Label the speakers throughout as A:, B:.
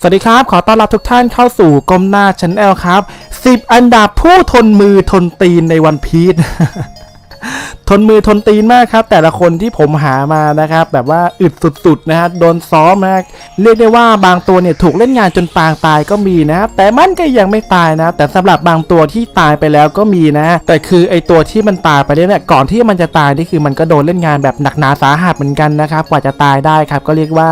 A: สวัสดีครับ ขอต้อนรับทุกท่านเข้าสู่กลมหน้าชั้นแอลครับ 10 อันดับผู้ทนมือทนตีนในวันพีช ทนมือทนตีนมากครับ แต่ละคนที่ผมหามานะครับ แบบว่าอึดสุดๆนะฮะโดนซ้อมนะเรียกได้ว่าบางตัวเนี่ยถูกเล่นงานจนปางตายก็มีนะครับแต่มันก็ยังไม่ตายนะ แต่สำหรับบางตัวที่ตายไปแล้วก็มีนะ แต่คือไอตัวที่มันตายไปเนี่ยก่อนที่มันจะตายนี่คือมันก็โดนเล่นงานแบบหนักหนาสาหัสเหมือนกันนะครับ กว่าจะตายได้ครับ ก็เรียกว่า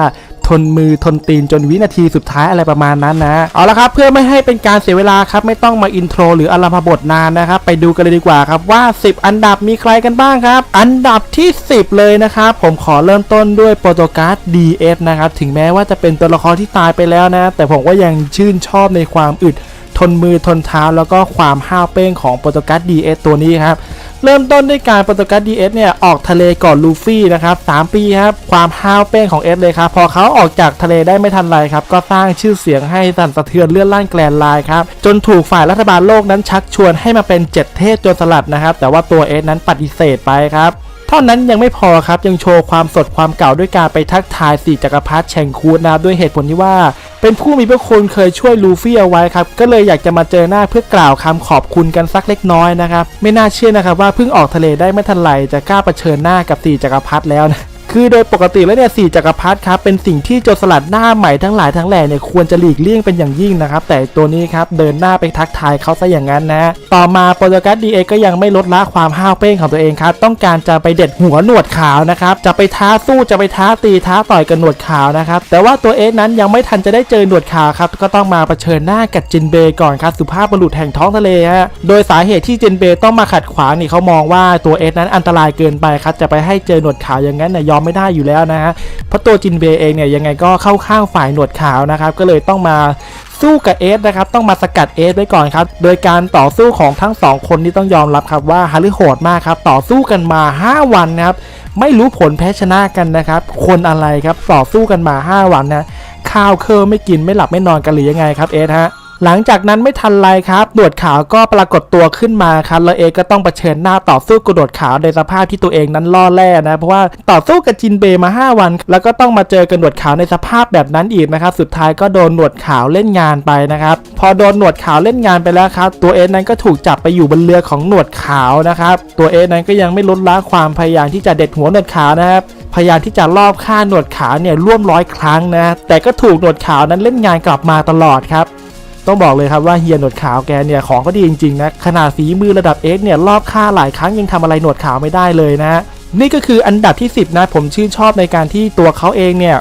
A: ทนมือทนตีนจนวินาทีสุดท้ายอะไรประมาณนั้นนะเอาละครับเพื่อไม่ให้เป็นการเสียเวลาครับไม่ต้องมาอินโทรหรืออารมพบทนานนะครับไปดูกันเลยดีกว่าครับว่า 10 อันดับมีใครกันบ้างครับ อันดับที่ 10 เลยนะครับผมขอเริ่มต้นด้วยโปรโตการ์ด DS นะครับถึงแม้ว่าจะเป็นตัวละครที่ตายไปแล้วนะ แต่ผมก็ยังชื่นชอบในความอึด ทนมือทนเท้าแล้วก็ความห้าวเป้งของโปรโตการ์ด DS ตัวนี้ครับเริ่มต้นด้วยการโปรโตการ์ด DS เนี่ยออกทะเลก่อนลูฟี่นะครับ3ปีครับความห้าวเป้งของเอสเลยครับพอเขาออกจากทะเลได้ไม่ทันไรครับก็สร้างชื่อเสียงให้สั่นสะเทือนเลื่อนล่านแกลนไลน์ครับจนถูกฝ่ายรัฐบาลโลกนั้นชักชวนให้มาเป็นเจ็ดเทพโจรสลัดนะครับแต่ว่าตัวเอสนั้นปฏิเสธไปครับเท่านั้นยังไม่พอครับยังโชว์ความสดความเก่าด้วยการไปทักทายสี่จักรพรรดิแชงคูดนะด้วยเหตุผลที่ว่า เป็นผู้มีพระคุณเคยช่วยลูฟี่เอาไว้ครับก็เลยอยากจะมาเจอหน้าเพื่อกล่าวคำขอบคุณกันสักเล็กน้อยนะครับไม่น่าเชื่อนะครับว่าเพิ่งออกทะเลได้ไม่ทันไรจะกล้าเผชิญหน้ากับสี่จักรพรรดิแล้วนะ คือโดยปกติแล้วเนี่ยสี่จักรพรรดิครับเป็นสิ่งที่โจรสลัดหน้าใหม่ทั้งหลายทั้งแหล่เนี่ยควรจะหลีกเลี่ยงเป็นอย่างยิ่งนะครับ แต่ตัวนี้ครับเดินหน้าไปทักทายเขาซะอย่างนั้นนะ ต่อมาโปรโตกัสดีเอก็ยังไม่ลดละความห้าวเป้งของตัวเองครับ ต้องการจะไปเด็ดหัวหนวดขาวนะครับจะไปท้าสู้จะไปท้าตีท้าต่อยกับหนวดขาวนะครับแต่ว่าตัวเอสนั้นยังไม่ทันจะได้เจอหนวดขาวครับก็ต้องมาเผชิญหน้ากับจินเบยก่อนครับสุภาพบุรุษแห่งท้องทะเลฮะโดยสาเหตุที่จินเบต้องมาขัดขวางนี่เขามองว่าตัวเอสนั้นอันตรายเกินไปครับจะไปให้เจอหนวดขาวอย่างนั้นนี่ยยอมไม่ได้อยู่แล้วนะฮะเพราะตัวจินเบย์เองเนี่ยยังไงก็เข้าข้างฝ่ายหนวดขาวนะครับก็เลยต้องมาสู้กับเอสนะครับต้องมาสกัดเอสไว้ก่อนครับ โดยการต่อสู้ของทั้งสองคนนี่ต้องยอมรับครับว่าฮาริโหดมากครับ ต่อสู้กันมา 5 วันนะครับ ไม่รู้ผลแพ้ชนะกันนะครับ คนอะไรครับต่อสู้กันมา 5 วันนะ ข้าวเคอไม่กินไม่หลับไม่นอนกันหรือยังไงครับเอสฮะ หลังจากนั้นไม่ทันไรครับหนวดขาวก็ปรากฏตัวขึ้นมาครับแล้วเอก็ต้องเผชิญหน้าต่อสู้กับหนวดขาวในสภาพที่ตัวเองนั้นล่อแร่นะ เพราะว่าต่อสู้กับจินเบย์มา 5 วัน แล้วก็ต้องมาเจอกับหนวดขาวในสภาพแบบนั้นอีกนะครับ สุดท้ายก็โดนหนวดขาวเล่นงานไปนะครับ พอโดนหนวดขาวเล่นงานไปแล้วครับ ตัวเอนั้นก็ถูกจับไปอยู่บนเรือของหนวดขาวนะครับ ตัวเอนั้นก็ยังไม่ลดละความพยายามที่จะเด็ดหัวหนวดขาวนะครับพยายามที่จะลอบฆ่าหนวดขาวเนี่ยร่วมร้อยครั้งนะ แต่ก็ถูกหนวดขาวนั้นเล่นงานกลับมาตลอดครับ ต้องบอกเลยครับว่าเฮียหนวดขาวแกเนี่ยของก็ดีจริงๆนะขนาดฝีมือระดับ X เนี่ยรอบค่าหลายครั้งยังทำอะไรหนวดขาวไม่ได้เลยนะฮะนี่ก็คืออันดับที่ 10 นะผมชื่นชอบในการที่ตัวเขาเองเนี่ย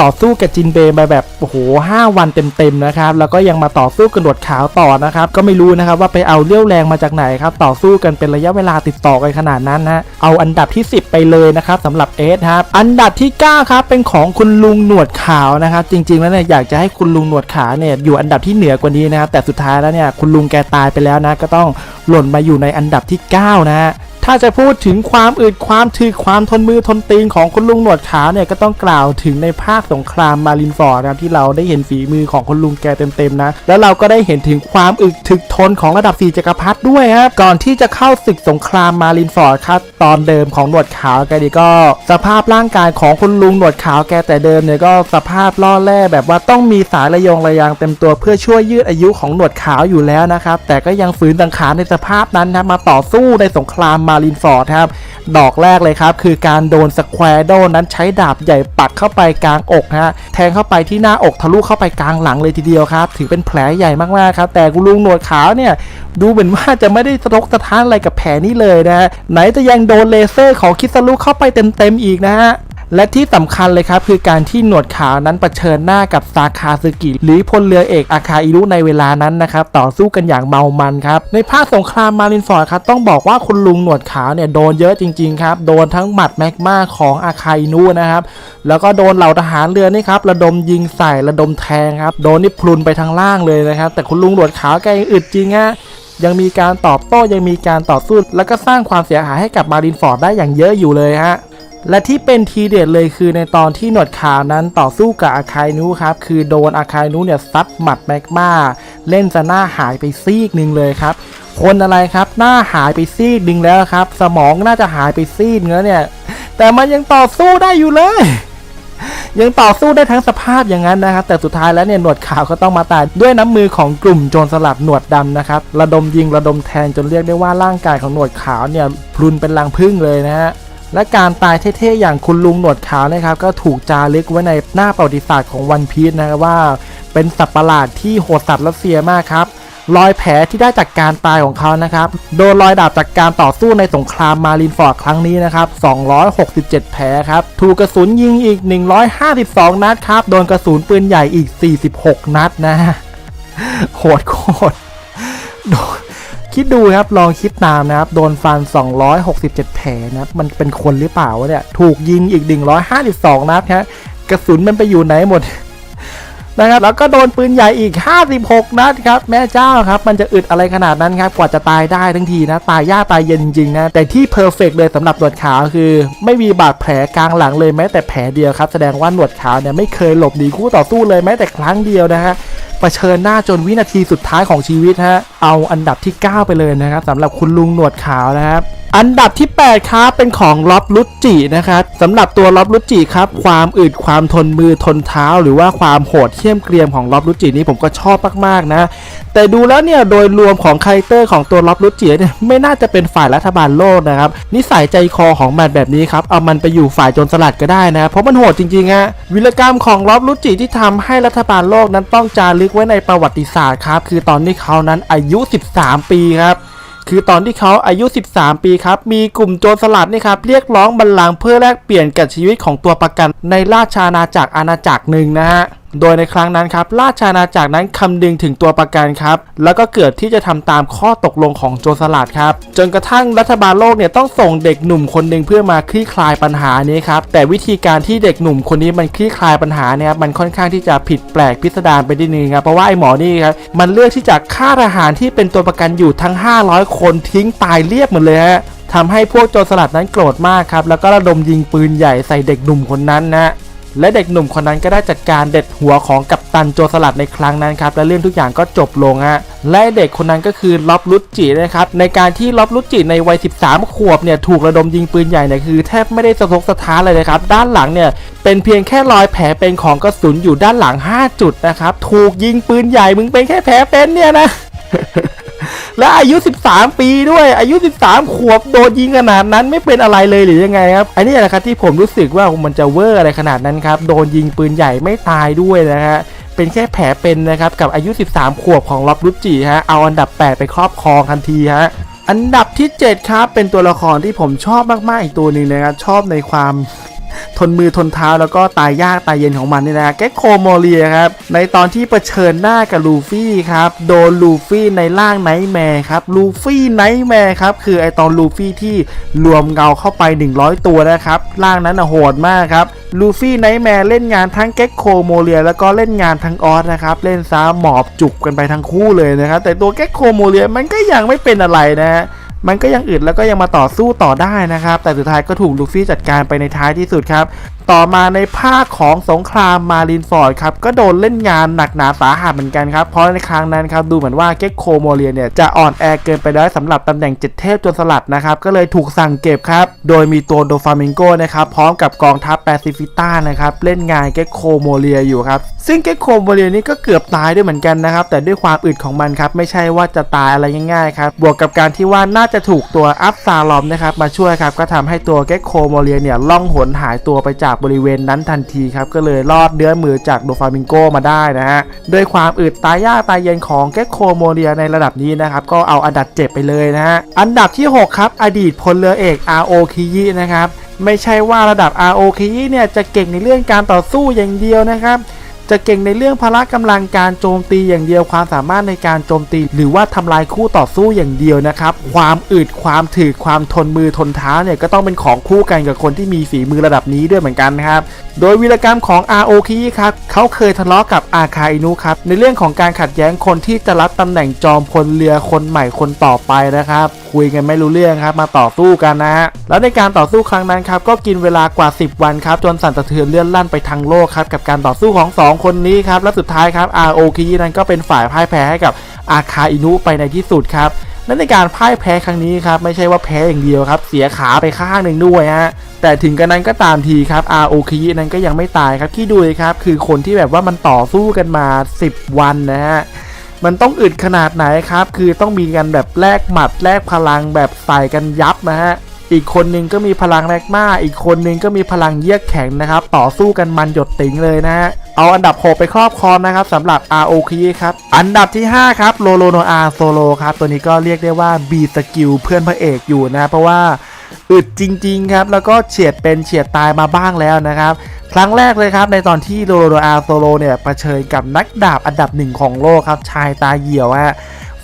A: ต่อสู้กับจินเบย์มาแบบโอ้โหห้าวันเต็มๆนะครับแล้วก็ยังมาต่อสู้กับหนวดขาวต่อนะครับก็ไม่รู้นะครับว่าไปเอาเลี้ยวแรงมาจากไหนครับต่อสู้กันเป็นระยะเวลาติดต่อกันขนาดนั้นนะเอาอันดับที่ 10 ไปเลยนะครับสำหรับเอสครับอันดับที่9ครับเป็นของคุณลุงหนวดขาวนะครับจริงๆแล้วเนี่ยอยากจะให้คุณลุงหนวดขาวเนี่ยอยู่อันดับที่เหนือกว่านี้นะครับแต่สุดท้ายแล้วเนี่ยคุณลุงแกตายไปแล้วนะก็ต้องหล่นมาอยู่ในอันดับที่ 9 นะฮะ ถ้าจะพูดถึงความอึดความถึกความทนมือทนตีนของคุณลุงหนวดขาวเนี่ยก็ต้องกล่าวถึงในภาคสงครามมารินฟอร์ดนะครับที่เราได้เห็นฝีมือของคุณลุงแกเต็มๆนะ แล้วเราก็ได้เห็นถึงความอึดถึกทนของระดับสี่จักรพรรดิด้วยครับก่อนที่จะเข้าศึกสงครามมารินฟอร์ดครับตอนเดิมของหนวดขาวแกดีก็ สภาพร่างกายของคุณลุงหนวดขาวแกแต่เดิมเนี่ยก็สภาพล่อแร่แบบว่าต้องมีสายระยงระยางเต็มตัวเพื่อช่วยยืดอายุของหนวดขาวอยู่แล้วนะครับแต่ก็ยังฝืนสังขารในสภาพนั้นนะมาต่อสู้ในสงครามมารินฟอร์ดครับ ดอกแรกเลยครับ คือการโดนสแควร์โดนั้นใช้ดาบใหญ่ปักเข้าไปกลางอกฮะ แทงเข้าไปที่หน้าอกทะลุเข้าไปกลางหลังเลยทีเดียวครับ ถือเป็นแผลใหญ่มากๆครับ แต่กุลุงหนวดขาวเนี่ย ดูเหมือนว่าจะไม่ได้สะทกสะท้านอะไรกับแผลนี้เลยนะฮะ ไหนจะยังโดนเลเซอร์ของคิสลุเข้าไปเต็มๆอีกนะฮะ และที่สำคัญเลยครับคือการที่หนวดขาวนั้นเผชิญหน้ากับซาคาซึกิ หรือพลเรือเอกอาคาอิรุในเวลานั้นนะครับต่อสู้กันอย่างเมามันครับในภาคสงครามมารินฟอร์ดครับต้องบอกว่าคุณลุงหนวดขาวเนี่ยโดนเยอะจริงๆครับโดนทั้งหมัดแมกมาของอาคาอินุนะครับแล้วก็โดนเหล่าทหารเรือนี่ครับระดมยิงใส่ระดมแทงครับโดนนี่พลุนไปทางล่างเลยนะครับแต่คุณลุงหนวดขาวแกยังอึดจริงฮะยังมีการตอบโต้ยังมีการต่อสู้แล้วก็สร้างความเสียหายให้กับมารินฟอร์ดได้อย่างเยอะอยู่เลยฮะ และที่เป็นทีเด็ดเลยคือในตอนที่หนวดขาวนั้นต่อสู้กับอาคายนุครับ คือโดนอาคายนุเนี่ยซัดหมัดแมกมาเล่นจะหน้าหายไปซีกหนึ่งเลยครับ คนอะไรครับหน้าหายไปซีกหนึ่งแล้วครับ สมองน่าจะหายไปซีกเนื้อเนี่ย แต่มันยังต่อสู้ได้อยู่เลยยังต่อสู้ได้ทั้งสภาพอย่างนั้นนะครับ แต่สุดท้ายแล้วเนี่ยหนวดขาวก็ต้องมาตายด้วยน้ำมือของกลุ่มโจรสลัดหนวดดำนะครับ ระดมยิงระดมแทงจนเรียกได้ว่าร่างกายของหนวดขาวเนี่ยพลุนเป็นรังผึ้งเลยนะฮะ และการตายเท่ๆอย่างคุณลุงหนวดขาวนะครับก็ถูกจารึกไว้ในหน้าประวัติศาสตร์ของวันพีชนะครับว่า เป็นสัตว์ประหลาดที่โหดสัตว์รัสเซียมากครับรอยแผลที่ได้จากการตายของเขานะครับโดนรอยดาบจากการต่อสู้ในสงครามมารินฟอร์ดครั้งนี้นะครับ 267 แผลครับ ถูกกระสุนยิงอีก 152 นัดครับ โดนกระสุนปืนใหญ่อีก 46 นัดนะ โหดโคตรโดน คิดดูครับลองคิดตามนะครับโดนฟัน 267 แผลนะครับมันเป็นคนหรือเปล่าวะเนี่ยถูกยิงอีก 152 นัดครับกระสุนมันไปอยู่ไหนหมดนะครับแล้วก็โดนปืนใหญ่อีก 56 นัดครับแม่เจ้าครับ มันจะอึดอะไรขนาดนั้นครับ กว่าจะตายได้ทั้งทีนะ ตายยากตายเย็นจริงนะ แต่ที่เพอร์เฟกเลยสำหรับหนวดขาวคือ ไม่มีบาดแผลกลางหลังเลยแม้แต่แผลเดียวครับ แสดงว่าหนวดขาวเนี่ยไม่เคยหลบหนีคู่ต่อสู้เลยแม้แต่ครั้งเดียวนะฮะ เผชิญหน้าจนวินาทีสุดท้ายของชีวิตฮะเอาอันดับที่ 9 ไปเลยนะครับสำหรับคุณลุงหนวดขาวนะครับ อันดับที่ 8 ครับ เป็นของล็อบลุจินะครับสำหรับตัวล็อบลุจิครับ ความอึดความทนมือทนเท้า หรือว่าความโหดเที่ยมเกรียมของล็อบลุจินี่ผมก็ชอบมากๆนะ แต่ดูแล้วเนี่ยโดยรวมของคาแรคเตอร์ของตัวล็อบลุจิเนี่ยไม่น่าจะเป็นฝ่ายรัฐบาลโลกนะครับนิสัยใจคอของมันแบบนี้ครับเอามันไปอยู่ฝ่ายโจรสลัดก็ได้นะเพราะมันโหดจริงๆฮะวิรกรรมของล็อบลุจิที่ทำให้รัฐบาลโลกนั้นต้องจารึกไว้ในประวัติศาสตร์ครับคือตอนที่เขานั้นอายุ 13 ปีครับ คือตอนที่เขาอายุ 13 ปีครับ มีกลุ่มโจรสลัดนี่ครับเรียกร้องบัลลังก์เพื่อแลกเปลี่ยนกับชีวิตของตัวประกันในราชอาณาจักรอาณาจักรหนึ่งนะฮะโดยในครั้งนั้นครับราชอาณาจักรนั้นคำนึงถึงตัวประกันครับ แล้วก็เกิดที่จะทำตามข้อตกลงของโจรสลัดครับ จนกระทั่งรัฐบาลโลกเนี่ยต้องส่งเด็กหนุ่มคนหนึ่งเพื่อมาคลี่คลายปัญหานี้ครับ แต่วิธีการที่เด็กหนุ่มคนนี้มันคลี่คลายปัญหาเนี่ยมันค่อนข้างที่จะผิดแปลกพิสดารไปนิดนึงครับเพราะว่าไอ้หมอนี่ครับมันเลือกที่จะฆ่าทหารที่เป็นตัวประกันอยู่ทั้ง 500 คนทิ้งตายเรียบหมดเลยฮะทำให้พวกโจรสลัดนั้นโกรธมากครับแล้วก็ระดมยิงปืนใหญ่ใส่เด็กหนุ่มคนนั้นนะ และเด็กหนุ่มคนนั้นก็ได้จัดการเด็ดหัวของกัปตันโจสลัดในครั้งนั้นครับและเรื่องทุกอย่างก็จบลงฮะและเด็กคนนั้นก็คือล็อบลุจินะครับในการที่ล็อบลุจิในวัย 13 ขวบเนี่ยถูกระดมยิงปืนใหญ่เนี่ยคือแทบไม่ได้สะทกสะท้านเลยนะครับด้านหลังเนี่ยเป็นเพียงแค่รอยแผลเป็นของกระสุนอยู่ด้านหลัง 5 จุดนะครับถูกยิงปืนใหญ่มึงเป็นแค่แผลเป็นเนี่ยนะ และอายุ 13 ปีด้วย อายุ 13 ขวบโดนยิงขนาดนั้นไม่เป็นอะไรเลยหรือยังไงครับ อันนี้แหละครับที่ผมรู้สึกว่ามันจะเวอร์อะไรขนาดนั้นครับ โดนยิงปืนใหญ่ไม่ตายด้วยนะฮะเป็นแค่แผลเป็นนะครับ กับอายุ 13 ขวบของล็อบรุจิฮะ เอาอันดับ 8 ไปครอบครองทันทีฮะอันดับที่ 7 ครับ เป็นตัวละครที่ผมชอบมาก ๆ อีกตัวหนึ่งนะครับ ชอบในความ ทนมือทนเท้าแล้วก็ตายยากตายเย็นของมันนี่นะแก๊กโคโมเลียครับในตอนที่เผชิญหน้ากับลูฟี่ครับโดนลูฟี่ในร่างไนท์แมร์ครับลูฟี่ไนท์แมร์ครับคือไอตอนลูฟี่ที่รวมเงาเข้าไป 100 ตัวนะครับร่างนั้นนะโหดมากครับลูฟี่ไนท์แมร์เล่นงานทั้งแก๊กโคโมเลีย แล้วก็เล่นงานทั้งออสนะครับเล่นซ้ำหมอบจุกกันไปทั้งคู่เลยนะครับแต่ตัวแก๊กโคโมเลียมันก็ยังไม่เป็นอะไรนะฮะ มันก็ยังอึดแล้วก็ยังมาต่อสู้ต่อได้นะครับ แต่สุดท้ายก็ถูกลูฟี่จัดการไปในท้ายที่สุดครับ ต่อมาในภาคของสงครามมารินฟอร์ดครับก็โดนเล่นงานหนักหนาสาหัสเหมือนกันครับเพราะในครั้งนั้นครับดูเหมือนว่าเก็กโคโมเลียเนี่ยจะอ่อนแอเกินไปได้สำหรับตำแหน่งเจ็ดเทพจนสลัดนะครับก็เลยถูกสั่งเก็บครับโดยมีตัวโดฟามิงโกนะครับพร้อมกับกองทัพแปซิฟิต้านะครับเล่นงานเก็กโคโมเลียอยู่ครับซึ่งเก็กโคโมเลียนี่ก็เกือบตายด้วยเหมือนกันนะครับแต่ด้วยความอึดของมันครับไม่ใช่ว่าจะตายอะไรง่ายๆครับบวกกับการที่ว่าน่าจะถูกตัวอัพซาลอมนะครับมาช่วยครับก็ทำให้ตัวเก็กโคโมเลียเนี่ยล่องหนหายตัวไปจากบริเวณนั้นทันทีครับก็เลยรอดเนื้อมือจากโดฟามิงโกมาได้นะฮะด้วยความอึดตายยากตายเย็นของเก็กโคโมเรียในระดับนี้นะครับก็เอาอันดับเจ็บไปเลยนะฮะอันดับที่ 6 ครับ อดีตพลเรือเอกอาโอคิยินะครับไม่ใช่ว่าระดับอาโอคิยิเนี่ยจะเก่งในเรื่องการต่อสู้อย่างเดียวนะครับ จะเก่งในเรื่องพละกำลังการโจมตีอย่างเดียวความสามารถในการโจมตี หรือว่าทำลายคู่ต่อสู้อย่างเดียวนะครับ ความอึดความถือความทนมือทนเท้าเนี่ยก็ต้องเป็นของคู่กันกับคนที่มีฝีมือระดับนี้ด้วยเหมือนกันนะครับโดยวีรกรรมของ ROK ครับเขาเคยทะเลาะกับอาคาอินุครับในเรื่องของการขัดแย้งคนที่จะรับตำแหน่งจอมพลเรือคนใหม่คนต่อไปนะครับ คุยกันไม่รู้เรื่องครับมาต่อสู้กันนะฮะแล้วในการต่อสู้ครั้งนั้นครับก็กินเวลากว่า 10 วันครับจนสั่นสะเทือนเลื่อนลั่นไปทางโลกครับกับการต่อสู้ของ 2คนนี้ครับ และสุดท้ายครับ ROK นั้นก็เป็นฝ่ายพ่ายแพ้ให้กับอาคาอินุไปในที่สุดครับและในการพ่ายแพ้ครั้งนี้ครับไม่ใช่ว่าแพ้อย่างเดียวครับ เสียขาไปข้างหนึ่งด้วยฮะแต่ถึงกันนั้นก็ตามทีครับอาโอคินั้นก็ยังไม่ตายครับที่ดูเลยครับ คือคนที่แบบว่ามันต่อสู้กันมา 10 วันนะฮะมันต้องอึดขนาดไหนครับ คือต้องมีกันแบบแลกหมัดแลกพลังแบบใส่กันยับนะฮะ อีกคนนึงก็มีพลังแรกมาอีกคนนึงก็มีพลังเยือกแข็งนะครับ ต่อสู้กันมันหยดติ๋งเลยนะฮะเอาอันดับ 6 ไปครอบครองนะครับสำหรับ ROK ครับ อันดับที่ 5 ครับโลโลโนอาโซโลครับ ตัวนี้ก็เรียกได้ว่า B สกิลเพื่อนพระเอกอยู่นะเพราะว่าอึดจริง ๆ ครับ แล้วก็เฉียดเป็นเฉียดตายมาบ้างแล้วนะครับ ครั้งแรกเลยครับ ในตอนที่โลโลโนอาโซโลเนี่ยเผชิญกับนักดาบอันดับหนึ่งของโลกครับ ชายตาเหี่ยวฮะ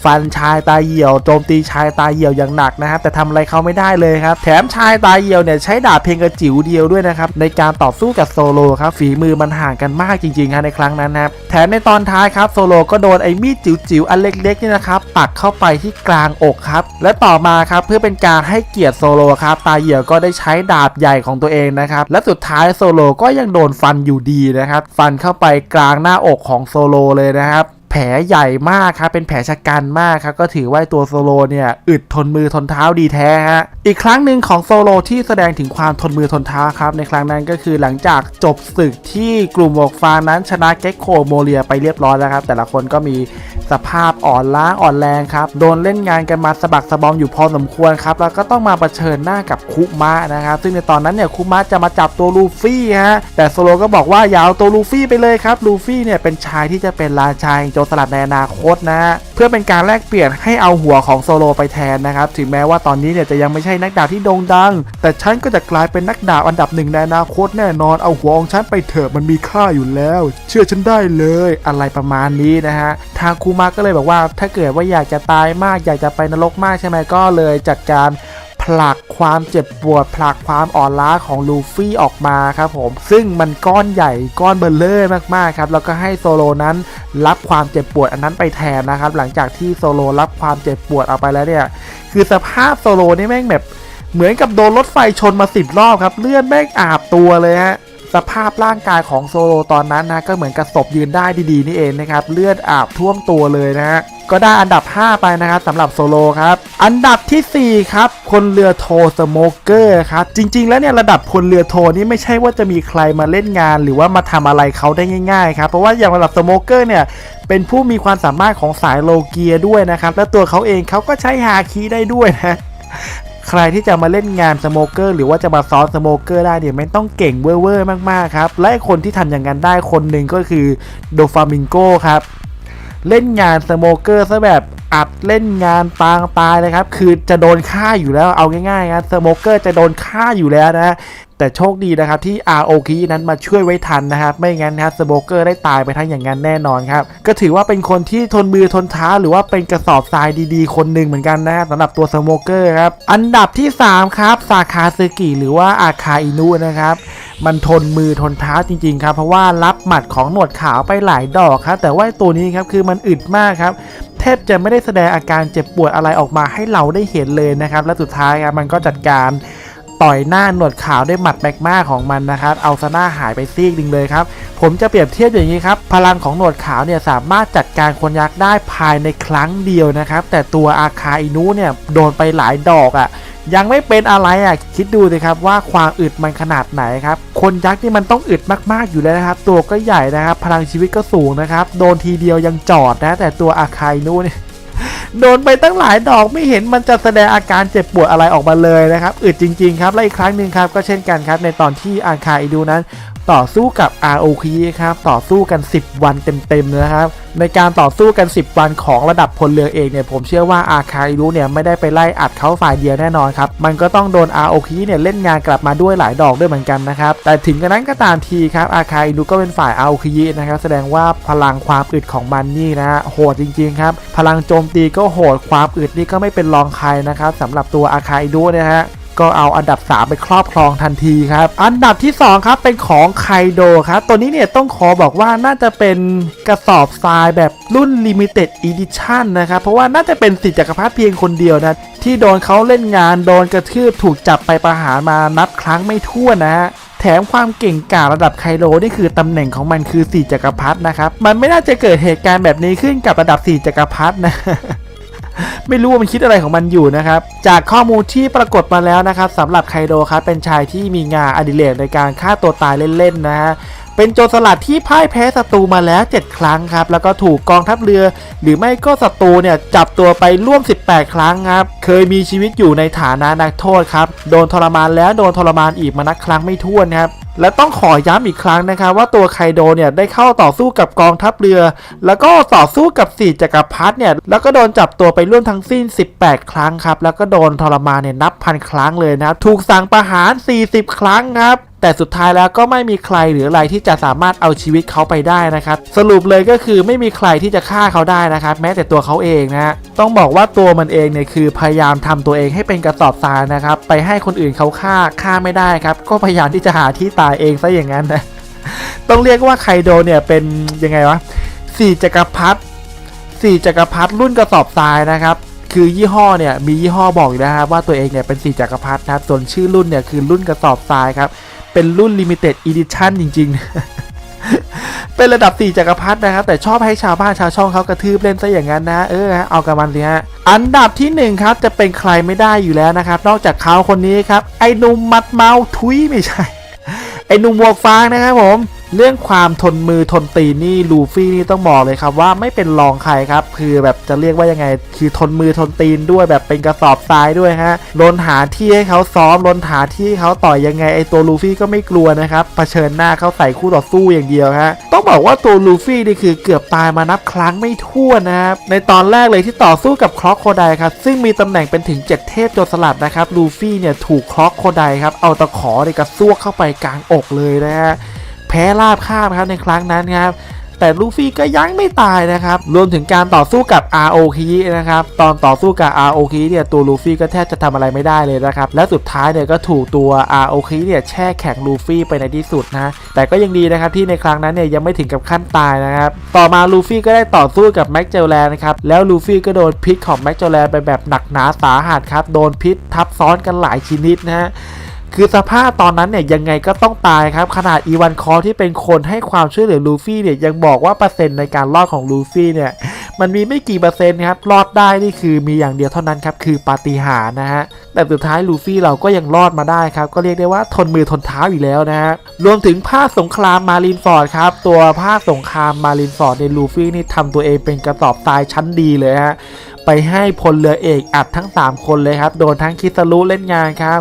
A: ฟันชายตาเหี่ยวโจมตีชายตาเหี่ยวอย่างหนักนะครับแต่ทำอะไรเขาไม่ได้เลยครับแถมชายตาเหี่ยวเนี่ยใช้ดาบเพียงกระจิ๋วเดียวด้วยนะครับในการต่อสู้กับโซโลครับฝีมือมันห่างกันมากจริงๆครับในครั้งนั้นนะครับแถมในตอนท้ายครับโซโลก็โดนไอ้มีดจิ๋วๆอันเล็กๆนี่นะครับปักเข้าไปที่กลางอกครับและต่อมาครับเพื่อเป็นการให้เกียรติโซโลครับตาเหี่ยวก็ได้ใช้ดาบใหญ่ของตัวเองนะครับและสุดท้ายโซโลก็ยังโดนฟันอยู่ดีนะครับฟันเข้าไปกลางหน้าอกของโซโลเลยนะครับ ผลใหญ่มากครับ เป็นแผลชะกันมากครับ ก็ถือว่าตัวโซโลเนี่ย อึดทนมือทนเท้าดีแท้ฮะ อีกครั้งหนึ่งของโซโลที่แสดงถึงความทนมือทนเท้าครับ ในครั้งนั้นก็คือหลังจากจบศึกที่กลุ่มหมวกฟางนั้นชนะเก็กโคโมเลียไปเรียบร้อยแล้วครับ แต่ละคนก็มี สภาพอ่อนล้าอ่อนแรงครับ โดนเล่นงานกันมาสะบักสะบอมอยู่พอสมควรครับ แล้วก็ต้องมาเผชิญหน้ากับคุมะนะครับ ซึ่งในตอนนั้นเนี่ยคุมะจะมาจับตัวลูฟี่ฮะ แต่โซโลก็บอกว่าอย่าเอาตัวลูฟี่ไปเลยครับ ลูฟี่เนี่ยเป็นชายที่จะเป็นราชาแห่งโจรสลัดในอนาคตนะฮะเพื่อเป็นการแลกเปลี่ยนให้เอาหัวของโซโลไปแทนนะครับ ถึงแม้ว่าตอนนี้เนี่ยจะยังไม่ใช่นักดาบที่โด่งดัง แต่ฉันก็จะกลายเป็นนักดาบอันดับหนึ่งในอนาคตแน่นอนเอาหัวของฉันไปเถอะมันมีค่าอยู่แล้ว เชื่อฉันได้เลยอะไรประมาณนี้นะฮะทางคูมาก็เลยบอกว่า ถ้าเกิดว่าอยากจะตายมากอยากจะไปนรกมากใช่ไหมก็เลยจัดการผลักความเจ็บปวดผลักความอ่อนล้าของลูฟี่ออกมาครับผม ซึ่งมันก้อนใหญ่ก้อนเบลเลอร์มากๆครับแล้วก็ให้โซโลนั้นรับความเจ็บปวดอันนั้นไปแทนนะครับ หลังจากที่โซโลรับความเจ็บปวดเอาไปแล้วเนี่ยคือสภาพโซโลนี่แม่งแบบเหมือนกับโดนรถไฟชนมาสิบรอบครับ เลือดแม่งอาบตัวเลยฮะ สภาพร่างกายของโซโลตอนนั้นนะก็เหมือนกับศพยืนได้ดีๆนี่เองนะครับ เลือดอาบท่วมตัวเลยนะฮะก็ได้อันดับ 5 ไปนะครับสำหรับโซโลครับ อันดับทีสี่4 ครับพลเรือโทสโมเกอร์ครับ จริง ๆ แล้วเนี่ยระดับพลเรือโทนี่ไม่ใช่ว่าจะมีใครมาเล่นงาน หรือว่ามาทำอะไรเขาได้ง่ายๆครับ เพราะว่าอย่างระดับสโมเกอร์เนี่ยเป็นผู้มีความสามารถของสายโลเกียด้วยนะครับ และตัวเขาเองเขาก็ใช้ฮาคีได้ด้วยนะ ใครที่จะมาเล่นงานสโมเกอร์หรือว่าจะมาซ้อนสโมเกอร์ได้เนี่ยไม่ต้องเก่งเว่อร์ๆมากๆครับ และคนที่ทำอย่างนั้นได้คนหนึ่งก็คือโดฟามิงโกครับ เล่นงานสโมเกอร์ซะแบบ อัดเล่นงานปางตายเลยครับ คือจะโดนฆ่าอยู่แล้วเอาง่ายๆครับสโมเกอร์จะโดนฆ่าอยู่แล้วนะแต่โชคดีนะครับที่ ROK นั้นมาช่วยไว้ทันนะครับ ไม่งั้นนะครับสโมเกอร์ได้ตายไปทั้งอย่างนั้นแน่นอนครับ ก็ถือว่าเป็นคนที่ทนมือทนเท้าหรือว่าเป็นกระสอบทรายดีๆ คนหนึ่งเหมือนกันนะสำหรับตัวสโมเกอร์ครับ อันดับที่ 3 ครับซาคาซึกิหรือว่าอาคาอินุนะครับมันทนมือทนเท้าจริงๆครับ เพราะว่ารับหมัดของหนวดขาวไปหลายดอกครับแต่ว่าตัวนี้ครับคือมันอึดมากครับแทบจะไม่ได้แสดงอาการเจ็บปวดอะไรออกมาให้เราได้เห็นเลยนะครับ และสุดท้ายครับมันก็จัดการต่อยหน้าหนวดขาวด้วยหมัดแมกมาของมันนะครับ เอาซหน้าหายไปซีกหนึ่งเลยครับ ผมจะเปรียบเทียบอย่างนี้ครับ พลังของหนวดขาวเนี่ยสามารถจัดการคนยักษ์ได้ภายในครั้งเดียวนะครับ แต่ตัวอาคาอินุเนี่ยโดนไปหลายดอกอะ่ะ ยังไม่เป็นอะไรอะคิดดูสิครับว่าความอึดมันขนาดไหนครับคนยักษ์นี่มันต้องอึดมากๆอยู่แล้วนะครับ ตัวก็ใหญ่นะครับ พลังชีวิตก็สูงนะครับ โดนทีเดียวยังจอดนะ แต่ตัวอาคาอินู่นโดนไปตั้งหลายดอกไม่เห็นมันจะแสดงอาการเจ็บปวดอะไรออกมาเลยนะครับอึดจริง ๆ ครับและอีกครั้งหนึ่งครับก็เช่นกันครับในตอนที่อาคาอิดูนั้น ต่อสู้กับ ROK ครับต่อสู้กัน 10 วันเต็มๆนะครับในการต่อสู้กัน 10 วันของระดับพลเรือเองเนี่ยผมเชื่อว่าอาคาอิรุเนี่ยไม่ได้ไปไล่อัดเขาฝ่ายเดียวแน่นอนครับมันก็ต้องโดน ROK เนี่ยเล่นงานกลับมาด้วยหลายดอกด้วยเหมือนกันนะครับแต่ถึงกระนั้นก็ตามทีครับอาคาอิรุก็เป็นฝ่าย ROK นะครับแสดงว่าพลังความอึดของมันนี่นะฮะโหดจริงๆครับพลังโจมตีก็โหดความอึดนี่ก็ไม่เป็นรองใครนะครับสำหรับตัวอาคาอิรุนะฮะ ก็เอาอันดับ 3 ไปครอบครองทันทีครับ อันดับที่ 2 ครับเป็นของไคโดครับ ตัวนี้เนี่ยต้องขอบอกว่าน่าจะเป็นกระสอบทรายแบบรุ่น Limited Edition นะครับ เพราะว่าน่าจะเป็นสิทธิจักรพรรดิเพียงคนเดียวนะ ที่โดนเขาเล่นงานโดนกระทืบถูกจับไปประหารมานับครั้งไม่ถ้วนนะฮะแถมความเก่งกาจระดับไคโลนี่คือตำแหน่งของมันคือ 4 จักรพรรดินะครับ มันไม่น่าจะเกิดเหตุการณ์แบบนี้ขึ้นกับระดับ 4 จักรพรรดินะ ไม่รู้ว่ามันคิดอะไรของมันอยู่นะครับ จากข้อมูลที่ปรากฏมาแล้วนะครับสำหรับไคโดครับเป็นชายที่มีงานอดิเรกในการฆ่าตัวตายเล่นๆนะฮะเป็นโจรสลัดที่พ่ายแพ้ศัตรูมาแล้ว 7 ครั้งครับ แล้วก็ถูกกองทัพเรือ หรือไม่ก็ศัตรูเนี่ยจับตัวไปร่วม 18 ครั้งครับ เคยมีชีวิตอยู่ในฐานะนักโทษครับ โดนทรมานแล้วโดนทรมานอีกมานักครั้งไม่ถ้วนครับ และต้องขอย้ำอีกครั้งนะครับว่าตัวไคโดเนี่ยได้เข้าต่อสู้กับกองทัพเรือ แล้วก็ต่อสู้กับสี่จักรพรรดิเนี่ยแล้วก็โดนจับตัวไปร่วมทั้งสิ้น 18 ครั้งครับแล้วก็โดนทรมานเนี่ยนับพันครั้งเลยนะถูกสั่งประหาร 40 ครั้งครับแต่สุดท้ายแล้วก็ไม่มีใครหรืออะไรที่จะสามารถเอาชีวิตเขาไปได้นะครับ สรุปเลยก็คือไม่มีใครที่จะฆ่าเขาได้นะครับ แม้แต่ตัวเขาเองนะต้องบอกว่าตัวมันเองเนี่ยคือพยายามทำตัวเองให้เป็นกระสอบทรายนะครับ ไปให้คนอื่นเขาฆ่าฆ่าไม่ได้ครับ ก็พยายามที่จะหาที่ตายเองซะอย่างนั้นนะ ต้องเรียกว่าไคโดเนี่ยเป็นยังไงวะสี่จักรพรรดิสี่จักรพรรดิรุ่นกระสอบทรายนะครับคือยี่ห้อเนี่ยมียี่ห้อบอกอยู่นะครับว่าตัวเองเนี่ยเป็นสี่จักรพรรดินะครับส่วนชื่อรุ่นเนี่ยคือรุ่นกระสอบทรายครับ เป็นรุ่น Limited Edition จริง ๆ เป็นระดับ4จักรพรรดินะครับ แต่ชอบให้ชาวบ้านชาวช่องเขากระทืบเล่นซะอย่างนั้นนะเออฮะเอากับมันสิฮะอันดับที่ 1 ครับจะเป็นใครไม่ได้อยู่แล้วนะครับ นอกจากเขาคนนี้ครับไอ้หนุ่มมัดเมาทุยไม่ใช่ ไอ้หนุ่มหมวกฟางนะครับผม เรื่องความทนมือทนตีนี่ลูฟี่นี่ต้องบอกเลยครับว่าไม่เป็นรองใครครับ คือแบบจะเรียกว่ายังไง คือทนมือทนตีนด้วยแบบเป็นกระสอบทรายด้วยฮะลนหาที่ให้เขาซ้อมลนหาที่ให้เขาต่อยยังไงไอตัวลูฟี่ก็ไม่กลัวนะครับเผชิญหน้าเขาใส่คู่ต่อสู้อย่างเดียวฮะต้องบอกว่าตัวลูฟี่นี่คือเกือบตายมานับครั้งไม่ถ้วนนะครับในตอนแรกเลยที่ต่อสู้กับคล็อกโคไดครับซึ่งมีตำแหน่งเป็นถึงเจ็ดเทพโจรสลัดนะครับลูฟี่เนี่ยถูกคล็อกโคไดครับเอาตะขอในกระซวกเข้าไปกลางอกเลยนะฮะ พ้ราบคาบครับในครั้งนั้นครับแต่ลูฟี่ก็ยังไม่ตายนะครับ รวมถึงการต่อสู้กับ ROK นะครับ ตอนต่อสู้กับ ROK เนี่ยตัวลูฟี่ก็แทบจะทำอะไรไม่ได้เลยนะครับ และสุดท้ายเนี่ยก็ถูกตัว ROK เนี่ยแช่แข็งลูฟี่ไปในที่สุดนะ แต่ก็ยังดีนะครับที่ในครั้งนั้นเนี่ยยังไม่ถึงกับขั้นตายนะครับ ต่อมาลูฟี่ก็ได้ต่อสู้กับแม็กเจลแลนนะครับ แล้วลูฟี่ก็โดนพิษของแม็กเจลแลนไปแบบหนักหนาสาหัสครับ โดนพิษทับซ้อนกันหลายชนิดนะฮะ คือสภาพตอนนั้นเนี่ยยังไงก็ต้องตายครับ ขนาดอีวานคอร์ที่เป็นคนให้ความช่วยเหลือลูฟี่เนี่ยยังบอกว่าเปอร์เซ็นต์ในการรอดของลูฟี่เนี่ยมันมีไม่กี่เปอร์เซ็นต์ครับ รอดได้นี่คือมีอย่างเดียวเท่านั้นครับ คือปาฏิหาริย์นะฮะ แต่สุดท้ายลูฟี่เราก็ยังรอดมาได้ครับ ก็เรียกได้ว่าทนมือทนเท้าอยู่แล้วนะฮะ รวมถึงภาคสงครามมารินฟอร์ดครับ ตัวภาคสงครามมารินฟอร์ดในลูฟี่นี่ทำตัวเองเป็นกระสอบทรายชั้นดีเลยฮะ ไปให้พลเรือเอกอัดทั้ง 3 คนเลยครับ โดนทั้งคิสรุเล่นงานครับ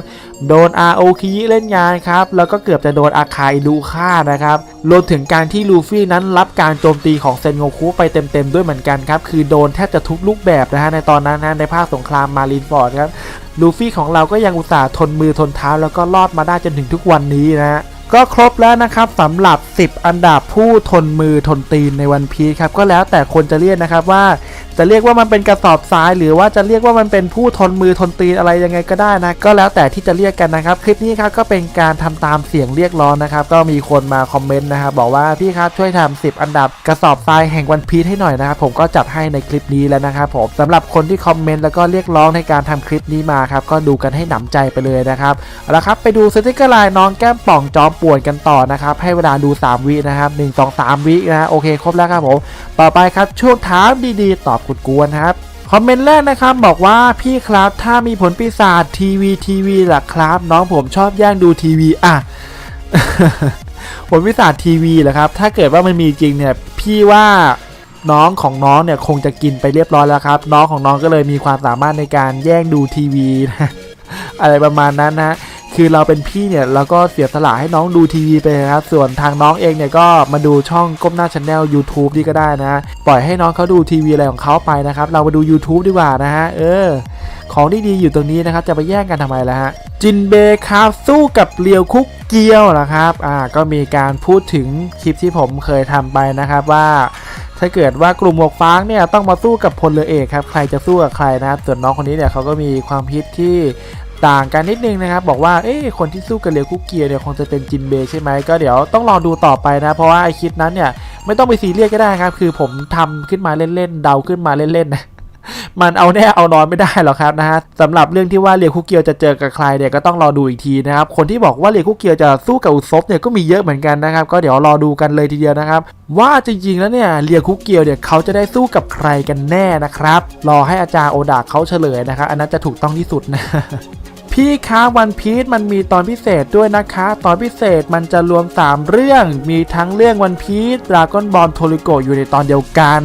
A: โดนอาโอคิเล่นงานครับ แล้วก็เกือบจะโดนอาคาอิดูฆ่านะครับ รวมถึงการที่ลูฟี่นั้นรับการโจมตีของเซนโงคุไปเต็มๆด้วยเหมือนกันครับ คือโดนแทบจะทุกรูปแบบนะฮะในตอนนั้นนะในภาคสงครามมารินฟอร์ดครับ ลูฟี่ของเราก็ยังอุตส่าห์ทนมือทนเท้าแล้วก็รอดมาได้จนถึงทุกวันนี้นะฮะก็ครบแล้วนะครับสำหรับ 10 อันดับผู้ทนมือทนตีนในวันพีครับ ก็แล้วแต่คนจะเรียกนะครับว่าจะเรียกว่ามันเป็นกระสอบทราย หรือว่าจะเรียกว่ามันเป็นผู้ทนมือทนตีนอะไรยังไงก็ได้นะ ก็แล้วแต่ที่จะเรียกกันนะครับ คลิปนี้ครับก็เป็นการทำตามเสียงเรียกร้องนะครับ ก็มีคนมาคอมเมนต์นะครับบอกว่าพี่ครับช่วยทำ10 อันดับกระสอบทรายแห่งวันพีให้หน่อยนะครับผมก็จัดให้ในคลิปนี้แล้วนะครับผมสำหรับคนที่คอมเมนต์แล้วก็เรียกร้องในการทำคลิปนี้มาครับก็ดูกันให้หนำใจไปเลยนะครับเอาละครับไปดูสติกเกอร์ลายน้องแก้มป่องจอมป่วนกันต่อนะครับให้เวลาดู 3 วินะครับ1 2 3 วินะโอเคครบแล้วครับผมต่อไปครับช่วงถามดีๆตอบกุดกวนครับคอมเมนต์แรกนะครับบอกว่าพี่ครับถ้ามีผลปีศาจทีวีทีวีล่ะครับ น้องผมชอบแย่งดูทีวีอะผลปีศาจทีวีเหรอครับ ถ้าเกิดว่ามันมีจริงเนี่ยพี่ว่าน้องของน้องเนี่ยคงจะกินไปเรียบร้อยแล้วครับ น้องของน้องก็เลยมีความสามารถในการแย่งดูทีวีนะอะไรประมาณนั้นนะ คือเราเป็นพี่เนี่ยเราก็เสียสละให้น้องดูทีวีไปนะครับ ส่วนทางน้องเองเนี่ยก็มาดูช่องก้มหน้าช n แนล YouTube นี่ก็ได้นะ ปล่อยให้น้องเขาดูทีวีอะไรของเขาไปนะครับ เรามาดู YouTube ดีกว่านะฮะ เออ ของดีๆอยู่ตรงนี้นะครับ จะไปแย่งกันทำไมล่ะฮะ จินเบครับสู้กับเลียวคุกเกียวนะครับ อ่า ก็มีการพูดถึงคลิปที่ผมเคยทำไปนะครับว่าถ้าเกิดว่ากลุ่มหมวกฟางเนี่ยต้องมาสู้กับพลเรือเอกครับใครจะสู้กับใครนะครับส่วนน้องคนนี้เนี่ยเขาก็มีความคิดที่ ต่างกันนิดนึงนะครับ บอกว่าเอ๊คนที่สู้กับเรียวคุกเกียวเนี่ยคงจะเป็นจินเบใช่ไหมก็เดี๋ยวต้องรอดูต่อไปนะเพราะว่าไอคลิปนั้นเนี่ยไม่ต้องไปซีเรียสก็ได้ครับ คือผมทำขึ้นมาเล่นๆเดาขึ้นมาเล่นๆนะมันเอาแน่เอานอนไม่ได้หรอกครับนะฮะสำหรับเรื่องที่ว่าเรียคุเกียวจะเจอกับใครเนี่ยก็ต้องรอดูอีกทีนะครับ คนที่บอกว่าเรียคุเกียวจะสู้กับอุซบเนี่ยก็มีเยอะเหมือนกันนะครับ ก็เดี๋ยวรอดูกันเลยทีเดียวนะครับ ว่าจริงๆแล้วเนี่ยเรียคุเกียวเนี่ยเขาจะได้สู้กับใครกันแน่นะครับ รอให้อาจารย์โอดาเขาเฉลยนะครับ อันนั้นจะถูกต้องที่สุดนะ พี่คะวันพีชมันมีตอนพิเศษด้วยนะคะ ตอนพิเศษมันจะรวม 3 เรื่อง มีทั้งเรื่องวันพีชดราก้อนบอลโทริโกอยู่ในตอนเดียวกัน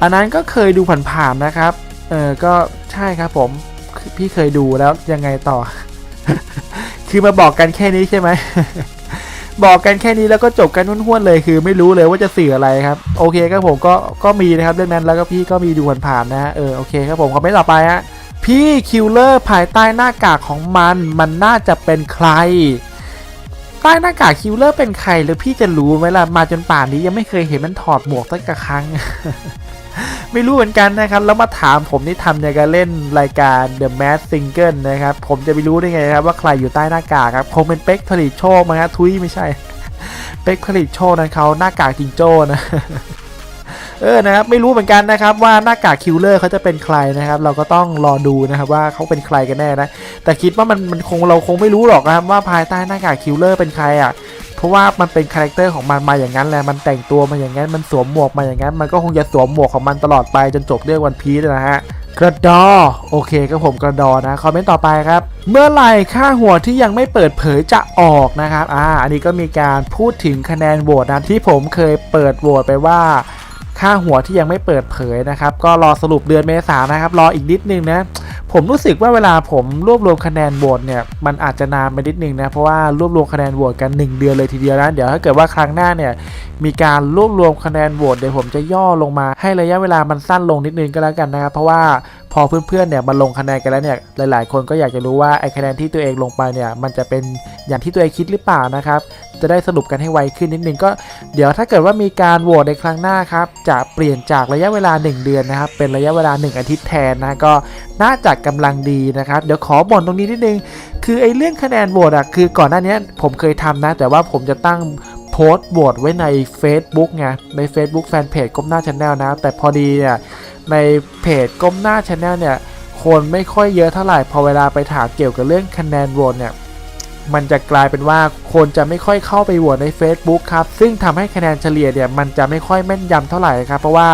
A: อันนั้นก็เคยดูผ่านๆนะครับ เออก็ใช่ครับผม พี่เคยดูแล้วยังไงต่อ คือมาบอกกันแค่นี้ใช่ไหม บอกกันแค่นี้แล้วก็จบกันห้วนๆเลยคือไม่รู้เลยว่าจะสื่ออะไรครับ โอเคครับผมก็ก็มีนะครับเรื่องนั้นแล้วก็พี่ก็มีดูผ่านๆนะ เออโอเคครับผมคอมเมนต์ต่อไปฮะ พี่คิลเลอร์ภายใต้หน้ากากของมัน มันน่าจะเป็นใคร ใต้หน้ากากคิลเลอร์เป็นใครหรือพี่จะรู้ไหมล่ะ มาจนป่านนี้ยังไม่เคยเห็นมันถอดหมวกสักกะครั้ง ไม่รู้เหมือนกันนะครับ แล้วมาถามผมนี่ทำอย่ากับเล่นรายการ The Mask Single นะครับ ผมจะไปรู้ได้ไงครับว่าใครอยู่ใต้หน้ากากครับ คงเป็นเป็กผลิตโชคมั้งฮะทุยไม่ใช่เป็กผลิตโชคนั้นเขาหน้ากากจิงโจ้นะ เออนะครับไม่รู้เหมือนกันนะครับว่าหน้ากากคิลเลอร์เขาจะเป็นใครนะครับ เราก็ต้องรอดูนะครับว่าเขาเป็นใครกันแน่นะแต่คิดว่ามันมันคงเราคงไม่รู้หรอกนะครับว่าภายใต้หน้ากากคิลเลอร์เป็นใครอะเพราะว่ามันเป็นคาแรคเตอร์ของมันมาอย่างนั้นแหละมันแต่งตัวมาอย่างนั้นมันสวมหมวกมาอย่างนั้น มันก็คงจะสวมหมวกของมันตลอดไปจนจบเรื่องวันพีชนะฮะกระดอ โอเคครับผมกระดอนะ คอมเมนต์ต่อไปครับ เมื่อไหร่ค่าหัวที่ยังไม่เปิดเผยจะออกนะครับ อ่า อันนี้ก็มีการพูดถึงคะแนนโหวตนะที่ผมเคยเปิดโหวตไปว่า ค่าหัวที่ยังไม่เปิดเผยนะครับ ก็รอสรุปเดือนเมษายนนะครับ รออีกนิดนึงนะ ผมรู้สึกว่าเวลาผมรวบรวมคะแนนโหวตเนี่ย มันอาจจะนานไปนิดนึงนะ เพราะว่ารวบรวมคะแนนโหวตกัน 1 เดือนเลยทีเดียวนะ เดี๋ยวถ้าเกิดว่าครั้งหน้าเนี่ย มีการรวบรวมคะแนนโหวตเดี๋ยวผมจะย่อลงมา ให้ระยะเวลามันสั้นลงนิดนึงก็แล้วกันนะครับ เพราะว่าพอเพื่อนๆเนี่ยมาลงคะแนนกันแล้วเนี่ย หลาย ๆ คนก็อยากจะรู้ว่าไอ้คะแนนที่ตัวเองลงไปเนี่ย มันจะเป็นอย่างที่ตัวเองคิดหรือเปล่านะครับ จะได้สรุปกันให้ไวขึ้นนิดนึงก็เดี๋ยวถ้าเกิดว่ามีการโหวตในครั้งหน้าครับจะเปลี่ยนจากระยะเวลา 1 เดือนนะครับเป็นระยะเวลา 1 อาทิตย์แทนนะก็น่าจะกำลังดีนะครับเดี๋ยวขอบ่นตรงนี้นิดนึง คือไอ้เรื่องคะแนนโหวตอะคือก่อนหน้านี้ผมเคยทำนะ แต่ว่าผมจะตั้งโพสต์โหวตไว้ใน Facebook ไงใน Facebook Fanpage ก้มหน้าช n แนลนะ แต่พอดีเนี่ยในเพจก้มหน้าช n แนลเนี่ยคนไม่ค่อยเยอะเท่าไหร่พอเวลาไปถามเกี่ยวกับเรื่องคะแนนโหวตเนี่ย มันจะกลายเป็นว่าคนจะไม่ค่อยเข้าไปโหวตใน Facebook ครับ ซึ่งทำให้คะแนนเฉลี่ยเนี่ยมันจะไม่ค่อยแม่นยำเท่าไหร่ครับ เพราะว่า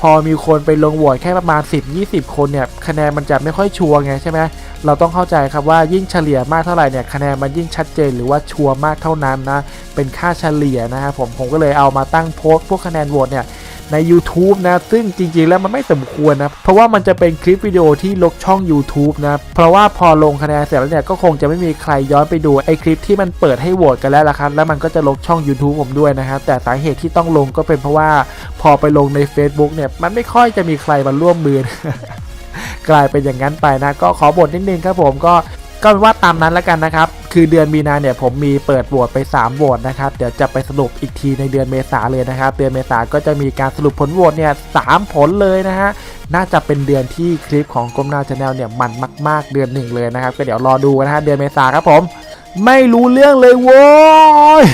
A: พอมีคนไปลงโหวตแค่ประมาณ 10-20 คนเนี่ยคะแนนมันจะไม่ค่อยชัวร์ไงใช่ไหมเราต้องเข้าใจครับว่ายิ่งเฉลี่ยมากเท่าไหร่เนี่ยคะแนนมันยิ่งชัดเจนหรือว่าชัวร์มากเท่านั้นนะเป็นค่าเฉลี่ยนะครับผมผมก็เลยเอามาตั้งโพสต์พวกคะแนนโหวตเนี่ย ใน YouTube นะ ซึ่งจริงๆแล้วมันไม่สมควรนะ เพราะว่ามันจะเป็นคลิปวิดีโอที่ลกช่อง YouTube นะ เพราะว่าพอลงคะแนนเสร็จแล้วเนี่ยก็คงจะไม่มีใครย้อนไปดูไอ้คลิปที่มันเปิดให้โหวตกันแล้วละครับ แล้วมันก็จะลกช่อง YouTube ผมด้วยนะครับ แต่สาเหตุที่ต้องลงก็เป็นเพราะว่าพอไปลงใน Facebook เนี่ยมันไม่ค่อยจะมีใครมาร่วมมือกลายเป็นอย่างนั้นไปนะ ก็ขอบ่นนิดนึงครับผมก็ ก็เป็นว่าตามนั้นแล้วกันนะครับ คือเดือนมีนาเนี่ยผมมีเปิดโหวตไป 3โหวตนะครับ เดี๋ยวจะไปสรุปอีกทีในเดือนเมษาเลยนะครับ เดือนเมษาก็จะมีการสรุปผลโหวตเนี่ยสามผลเลยนะฮะ น่าจะเป็นเดือนที่คลิปของกรมนาชาแนลเนี่ยมันมาก ๆ เดือนหนึ่งเลยนะครับ ก็เดี๋ยวรอดูนะฮะเดือนเมษาครับผม ไม่รู้เรื่องเลยโว้ย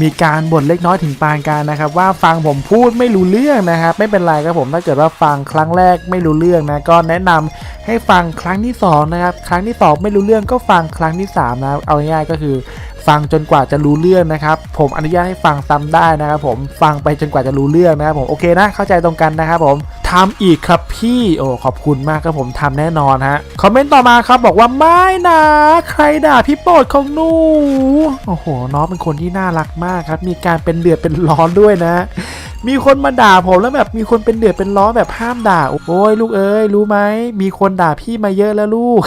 A: มีการบ่นเล็กน้อยถึงปานกลางนะครับว่าฟังผมพูดไม่รู้เรื่องนะครับไม่เป็นไรครับผมถ้าเกิดว่าฟังครั้งแรกไม่รู้เรื่องนะก็แนะนำให้ฟังครั้งที่สองนะครับครั้งที่สองไม่รู้เรื่องก็ฟังครั้งที่สามนะเอาง่ายๆก็คือ ฟังจนกว่าจะรู้เรื่องนะครับ ผมอนุญาตให้ฟังซ้ำได้นะครับ ผมฟังไปจนกว่าจะรู้เรื่องนะครับผมโอเคนะ เข้าใจตรงกันนะครับผมทำอีกครับพี่โอ้ขอบคุณมากครับผมทำแน่นอนฮะคอมเมนต์ต่อมาครับบอกว่าไม่นะ ใครด่าพี่โปรดของหนูโอ้โหน้องเป็นคนที่น่ารักมากครับ มีการเป็นเดือดเป็นร้อนด้วยนะ มีคนมาด่าผมแล้วแบบมีคนเป็นเดือดเป็นร้อนแบบห้ามด่า โอ้ยลูกเอ้ยรู้ไหมมีคนด่าพี่มาเยอะแล้วลูก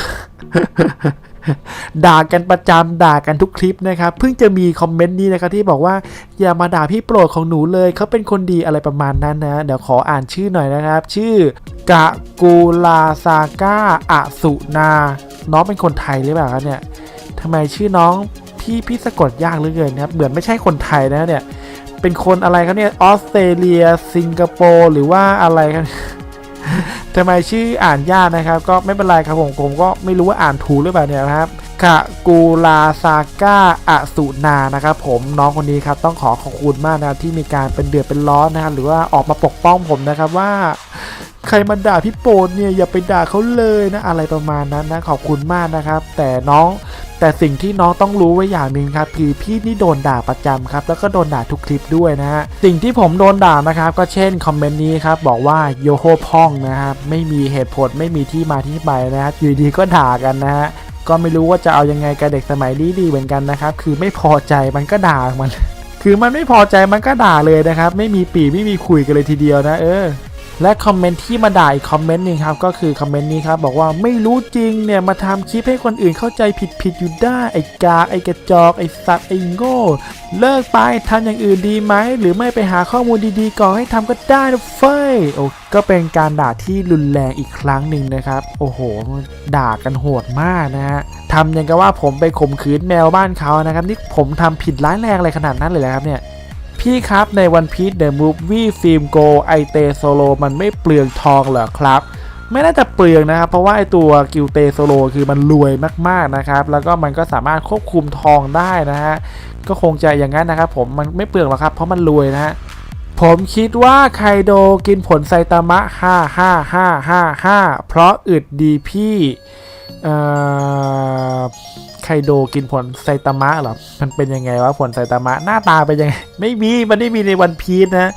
A: ด่ากันประจำด่ากันทุกคลิปนะครับเพิ่งจะมีคอมเมนต์นี้นะครับที่บอกว่าอย่ามาด่าพี่โปรดของหนูเลยเขาเป็นคนดีอะไรประมาณนั้นนะเดี๋ยวขออ่านชื่อหน่อยนะครับ ชื่อกะกูลาซาก้าอะสุนา น้องเป็นคนไทยหรือเปล่าครับเนี่ยทำไมชื่อน้องพี่พี่สะกดยากเหลือเกินนะครับเหมือนไม่ใช่คนไทยนะเนี่ยเป็นคนอะไรครับเนี่ยออสเตรเลีย สิงคโปร์หรือว่าอะไรครับ ทำไมชื่ออ่านยากนะครับ ก็ไม่เป็นไรครับผมผมก็ไม่รู้ว่าอ่านถูกหรือเปล่าเนี่ยนะครับคากูลาซาก้าอสุนานะครับผมน้องคนนี้ครับต้องขอขอบคุณมากนะที่มีการเป็นเดือดเป็นร้อนนะครับหรือว่าออกมาปกป้องผมนะครับว่าใครมาด่าพี่โปนเนี่ยอย่าไปด่าเขาเลยนะอะไรประมาณนั้นนะขอบคุณมากนะครับ แต่น้อง แต่สิ่งที่น้องต้องรู้ไว้อย่างหนึ่งครับคือพี่นี่โดนด่าประจำครับแล้วก็โดนด่าทุกคลิปด้วยนะฮะสิ่งที่ผมโดนด่านะครับก็เช่นคอมเมนต์นี้ครับบอกว่าโยโฮพ่องนะครับไม่มีเหตุผลไม่มีที่มาที่ไปนะฮะอยู่ดีก็ด่ากันนะฮะก็ไม่รู้ว่าจะเอายังไงกับเด็กสมัยนี้ดีเหมือนกันนะครับคือไม่พอใจมันก็ด่ามัน คือมันไม่พอใจมันก็ด่าเลยนะครับ ไม่มีปีไม่มีคุยกันเลยทีเดียวนะ เออ และคอมเมนต์ที่มาด่าอีกคอมเมนต์หนึ่งครับก็คือคอมเมนต์นี้ครับบอกว่าไม่รู้จริงเนี่ยมาทำคลิปให้คนอื่นเข้าใจผิดผิดอยู่ได้ไอ้กาไอ้กระจอกไอ้สัตว์ไอ้โง่ เลิกไปทำอย่างอื่นดีไหมหรือไม่ไปหาข้อมูลดีๆก่อนให้ทำก็ได้นะเฟ้ยโอ้ก็เป็นการด่าที่รุนแรงอีกครั้งหนึ่งนะครับ โอ้โห ด่ากันโหดมากนะฮะทำอย่างกับว่าผมไปข่มขืนแมวบ้านเขานะครับนี่ผมทำผิดร้ายแรงอะไรขนาดนั้นเลยนะครับเนี่ย พี่ครับในวันพี e เดอะมูฟวี่ฟิล์มโกไอเตโซโลมันไม่เปลืองทองเหรอครับ ไม่น่าจะเปลืองนะครับ เพราะว่าไอตัวกิลเตโซโลคือมันรวยมากๆนะครับ แล้วก็มันก็สามารถควบคุมทองได้นะฮะก็คงจะอย่างนั้นนะครับ ผมมันไม่เปลืองหรอกครับ เพราะมันรวยนะฮะผมคิดว่าไคโดกินผลไซตามะ 5 5 5 5 5 เพราะอึดดีพี่ เอ่อ โดกินผลไซตามะหรอ มันเป็นยังไงวะผลไซตามะหน้าตาเป็นยังไง ไม่มี มันไม่มีในวันพีชนะ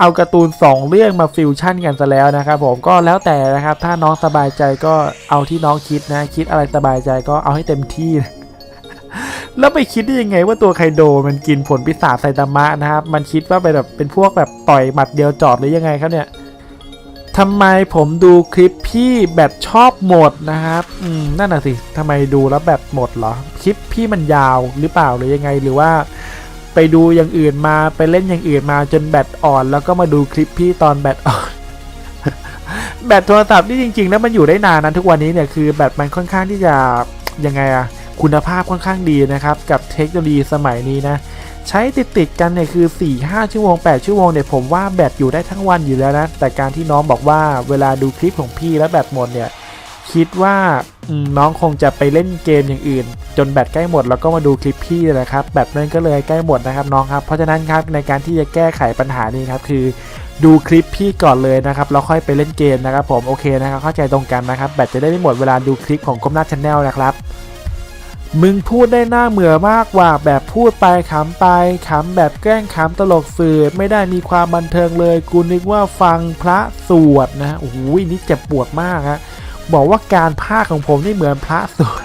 A: เอาการ์ตูน 2 เรื่องมาฟิวชั่นกันซะแล้วนะครับผมก็แล้วแต่นะครับ ถ้าน้องสบายใจก็เอาที่น้องคิดนะ คิดอะไรสบายใจก็เอาให้เต็มที่นะแล้วไปคิดได้ยังไงว่าตัวไคโดมันกินผลพิศาจไซตามะนะครับ มันคิดว่าเป็นแบบเป็นพวกแบบต่อยหมัดเดียวจอดหรือยังไงครับเนี่ย ทำไมผมดูคลิปพี่แบบชอบหมดนะครับ อืม นั่นน่ะสิทำไมดูแล้วแบบหมดเหรอ คลิปพี่มันยาวหรือเปล่าหรือยังไงหรือว่า ไปดูอย่างอื่นมาไปเล่นอย่างอื่นมาจนแบตอ่อน แล้วก็มาดูคลิปพี่ตอนแบตอ่อน แบตโทรศัพท์นี่จริงๆแล้วมันอยู่ได้นานนะทุกวันนี้เนี่ยคือแบตมันค่อนข้างที่จะยังไงอะคุณภาพค่อนข้างดีนะครับ กับเทคโนโลยีสมัยนี้นะ ใช้ติดติดกันเนี่ยคือ 4-5 ชั่วโมง 8 ชั่วโมงเนี่ยผมว่าแบตอยู่ได้ทั้งวันอยู่แล้วนะ แต่การที่น้องบอกว่าเวลาดูคลิปของพี่แล้วแบตหมดเนี่ย คิดว่าน้องคงจะไปเล่นเกมอย่างอื่น จนแบตใกล้หมดแล้วก็มาดูคลิปพี่นี่แหละครับแบตมันก็เลยใกล้หมดนะครับน้องครับ เพราะฉะนั้นครับในการที่จะแก้ไขปัญหานี้ครับคือดูคลิปพี่ก่อนเลยนะครับแล้วค่อยไปเล่นเกมนะครับผมโอเคนะครับเข้าใจตรงกันนะครับแบตจะได้ไม่หมดเวลาดูคลิปของก้มหน้าชาแนลนะครับ มึงพูดได้หน้าเหมือมากกว่าแบบพูดไปขำไปขำแบบแกล้งขำตลกฝืดไม่ได้มีความบันเทิงเลย กูนึกว่าฟังพระสวดนะโอ้โหนี่เจ็บปวดมากฮะบอกว่าการพากของผมนี่เหมือนพระสวด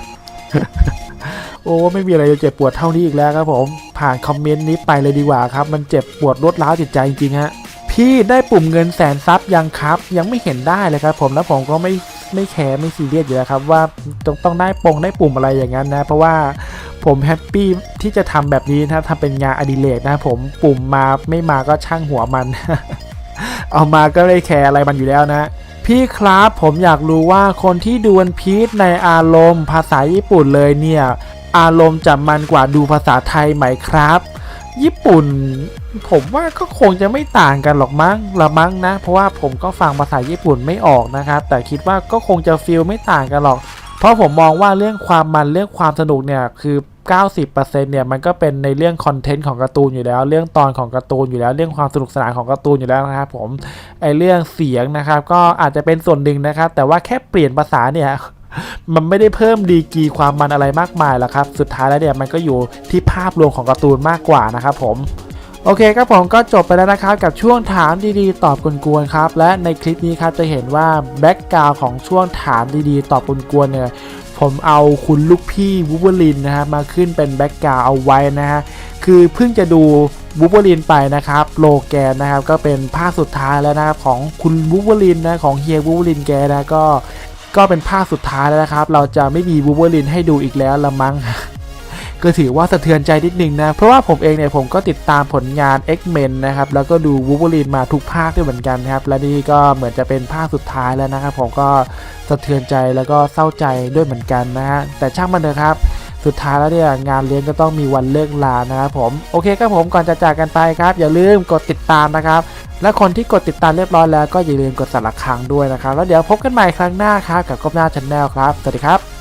A: โอ้ไม่มีอะไรจะเจ็บปวดเท่านี้อีกแล้วครับผม ผ่านคอมเมนต์นี้ไปเลยดีกว่าครับ มันเจ็บปวดรวดร้าวจิตใจจริงฮะพี่ได้ปุ่มเงินแสนซับยังครับ ยังไม่เห็นได้เลยครับผมแล้วผมก็ไม่ ไม่แคร์ไม่ซีเรียสอยู่แล้วครับว่าต้องต้องได้ปงได้ปุ่มอะไรอย่างนั้นนะเพราะว่าผมแฮปปี้ที่จะทำแบบนี้นะทำเป็นงานอดิเรกนะผมปุ่มมาไม่มาก็ช่างหัวมัน เอามาก็ไม่แคร์อะไรมันอยู่แล้วนะพี่ครับผมอยากรู้ว่าคนที่ดูวันพีชในอารมณ์ภาษาญี่ปุ่นเลยเนี่ย อารมณ์จะมันกว่าดูภาษาไทยไหมครับ ญี่ปุ่น ผมว่าก็คงจะไม่ต่างกันหรอกมั้งละมั้งนะ เพราะว่าผมก็ฟังภาษาญี่ปุ่นไม่ออกนะครับ แต่คิดว่าก็คงจะฟีลไม่ต่างกันหรอก เพราะผมมองว่าเรื่องความมันเรื่องความสนุกเนี่ยคือ 90%เนี่ยมันก็เป็นในเรื่องคอนเทนต์ของการ์ตูนอยู่แล้ว เรื่องตอนของการ์ตูนอยู่แล้ว เรื่องความสนุกสนานของการ์ตูนอยู่แล้วนะครับผมไอเรื่องเสียงนะครับ ก็อาจจะเป็นส่วนหนึ่งนะครับ แต่ว่าแค่เปลี่ยนภาษาเนี่ย มันไม่ได้เพิ่มดีกีความมันอะไรมากมายหรอกครับ สุดท้ายแล้วเนี่ยมันก็อยู่ที่ภาพรวมของการ์ตูนมากกว่านะครับผมโอเคครับผมก็จบไปแล้วนะครับกับช่วงถามดีๆ ตอบกวนๆครับ และในคลิปนี้ครับจะเห็นว่าแบ็กกราวของช่วงถามดีๆ ตอบกวนๆเนี่ยผมเอาคุณลูกพี่วูเวอรินนะฮะมาขึ้นเป็นแบ็กกราวเอาไว้นะฮะคือเพิ่งจะดูวูเวอรินไปนะครับโลแกนนะครับก็เป็นภาคสุดท้ายแล้วนะครับของคุณวูเวอรินนะของเฮียวูเวอรินแกนะก็ ก็เป็นภาคสุดท้ายแล้วนะครับ เราจะไม่มีวูเวอร์ลินให้ดูอีกแล้วละมั้งก็ถือว่าสะเทือนใจนิดนึงนะ เพราะว่าผมเองเนี่ยผมก็ติดตามผลงาน X-Men นะครับ แล้วก็ดูวูเวอรินมาทุกภาคด้วยเหมือนกันครับ และนี่ก็เหมือนจะเป็นภาคสุดท้ายแล้วนะครับ ผมก็สะเทือนใจแล้วก็เศร้าใจด้วยเหมือนกันนะฮะ แต่ช่างมันเถอะครับ สุดท้ายแล้วเนี่ยงานเลี้ยงก็ต้องมีวันเลิกลานะครับผมโอเคครับผมก่อนจะจากกันไปครับ อย่าลืมกดติดตามนะครับ และคนที่กดติดตามเรียบร้อยแล้วก็อย่าลืมกดสั่นระฆังด้วยนะครับ แล้วเดี๋ยวพบกันใหม่ครั้งหน้าครับกับก้มหน้าชาแนลครับสวัสดีครับ